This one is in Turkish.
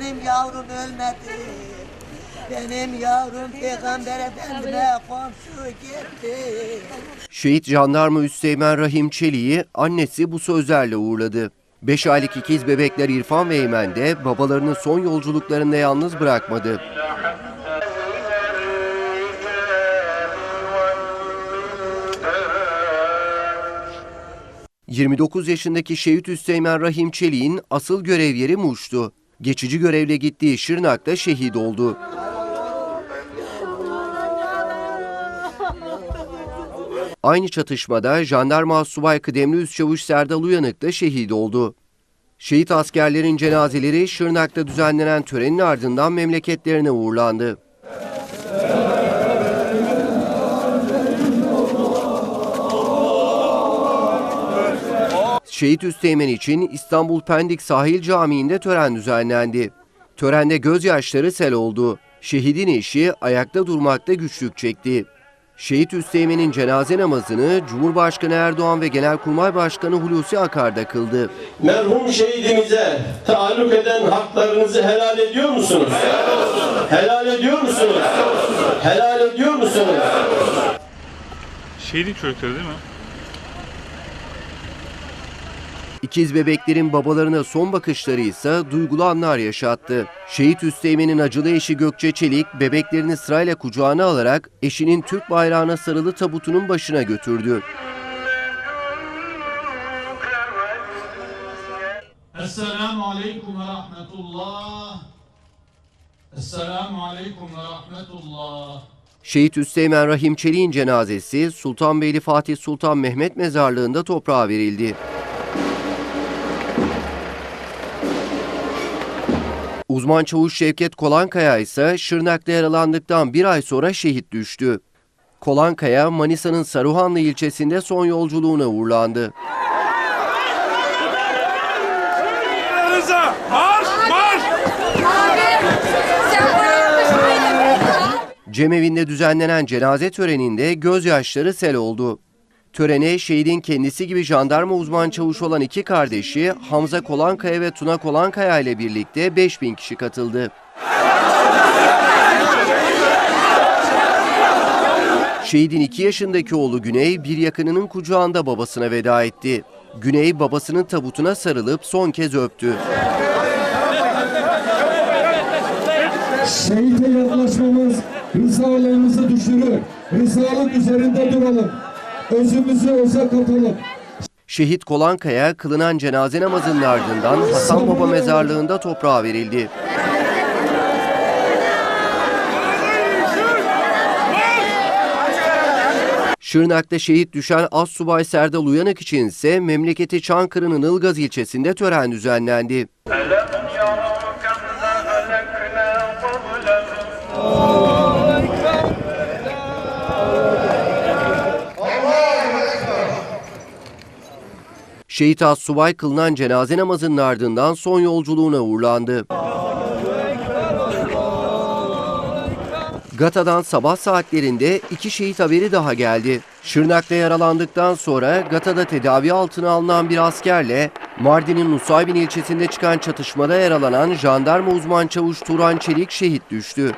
benim yavrum ölmedi. Benim yavrum peygamber efendime komşu gitti. Şehit jandarma Üsteğmen Rahim Çelik'i annesi bu sözlerle uğurladı. 5 aylık ikiz bebekler İrfan ve Eymen de babalarını son yolculuklarında yalnız bırakmadı. ...29 yaşındaki Şehit Üsteğmen Rahim Çelik'in asıl görev yeri Muş'tu. Geçici görevle gittiği Şırnak'ta şehit oldu. Aynı çatışmada jandarma subay kıdemli üst çavuş Serdal Uyanık da şehit oldu. Şehit askerlerin cenazeleri Şırnak'ta düzenlenen törenin ardından memleketlerine uğurlandı. Şehit Üsteğmen için İstanbul Pendik Sahil Camii'nde tören düzenlendi. Törende gözyaşları sel oldu. Şehidin eşi ayakta durmakta güçlük çekti. Şehit Üsteğmen'in cenaze namazını Cumhurbaşkanı Erdoğan ve Genelkurmay Başkanı Hulusi Akar da kıldı. merhum şehidimize taalluk eden haklarınızı helal ediyor musunuz? Helal ediyor musunuz? Helal ediyor musunuz? Şehidin çocukları değil mi? İkiz bebeklerin babalarına son bakışları ise duygulu anlar yaşattı. Şehit Üsteğmen'in acılı eşi Gökçe Çelik bebeklerini sırayla kucağına alarak eşinin Türk bayrağına sarılı tabutunun başına götürdü. Esselamu Aleyküm ve Rahmetullah. Esselamu Aleyküm ve Rahmetullah. Şehit Üsteğmen Rahim Çelik'in cenazesi Sultanbeyli Fatih Sultan Mehmet mezarlığında toprağa verildi. Uzman çavuş Şevket Kolankaya ise Şırnak'ta yaralandıktan bir ay sonra şehit düştü. Kolankaya, Manisa'nın Saruhanlı ilçesinde son yolculuğuna uğurlandı. Marş! Cemevinde düzenlenen cenaze töreninde gözyaşları sel oldu. Törene şehidin kendisi gibi jandarma uzman çavuş olan iki kardeşi Hamza Kolankaya ve Tuna Kolankaya ile birlikte 5000 kişi katıldı. Şehidin 2 yaşındaki oğlu Güney bir yakınının kucağında babasına veda etti. Güney babasının tabutuna sarılıp son kez öptü. Şehite yaklaşmamız rızalarımızı düşürür. Rızalık üzerinde duralım özümüzü oza katalım. Şehit Kolankaya kılınan cenaze namazının ardından Hasan Baba mezarlığında toprağa verildi. Şırnak'ta şehit düşen Assubay Serdal Uyanık için ise memleketi Çankırı'nın Ilgaz ilçesinde tören düzenlendi. Evet. Şehit Assubay kılınan cenaze namazının ardından son yolculuğuna uğurlandı. Gata'dan sabah saatlerinde iki şehit haberi daha geldi. Şırnak'ta yaralandıktan sonra Gata'da tedavi altına alınan bir askerle Mardin'in Nusaybin ilçesinde çıkan çatışmada yaralanan jandarma uzman çavuş Turan Çelik şehit düştü.